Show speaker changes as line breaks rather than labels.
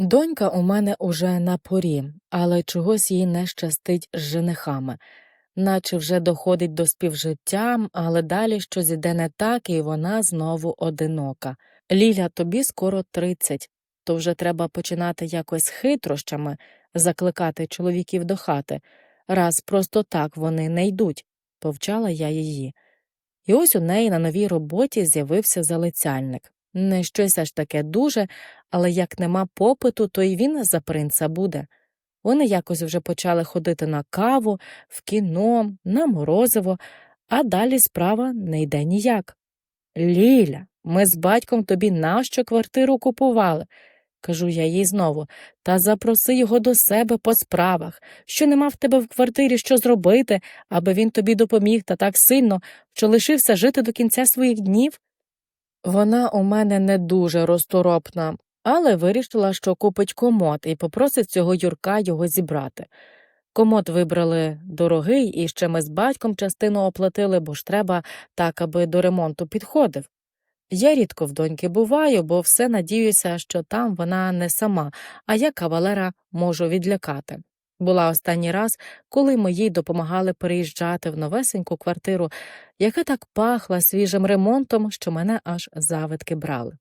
Донька у мене уже на порі, але чогось їй не щастить з женихами, наче вже доходить до співжиття, але далі щось іде не так, і вона знову одинока. Ліля, тобі скоро тридцять, то вже треба починати якось хитрощами закликати чоловіків до хати, раз просто так вони не йдуть, повчала я її. І ось у неї на новій роботі з'явився залицяльник. Не щось аж таке дуже, але як нема попиту, то й він за принца буде. Вони якось вже почали ходити на каву, в кіно, на морозиво, а далі справа не йде ніяк. Ліля, ми з батьком тобі нащо квартиру купували? кажу я їй знову, та запроси його до себе по справах, що нема в тебе в квартирі що зробити, аби він тобі допоміг та так сильно, що лишився жити до кінця своїх днів. Вона у мене не дуже розторопна, але вирішила, що купить комод і попросить цього Юрка його зібрати. Комод вибрали дорогий, і ще ми з батьком частину оплатили, бо ж треба так, аби до ремонту підходив. Я рідко в доньки буваю, бо все надіюся, що там вона не сама, а я кавалера можу відлякати. Була останній раз, коли ми їй допомагали переїжджати в новесеньку квартиру, яка так пахла свіжим ремонтом, що мене аж завидки брали.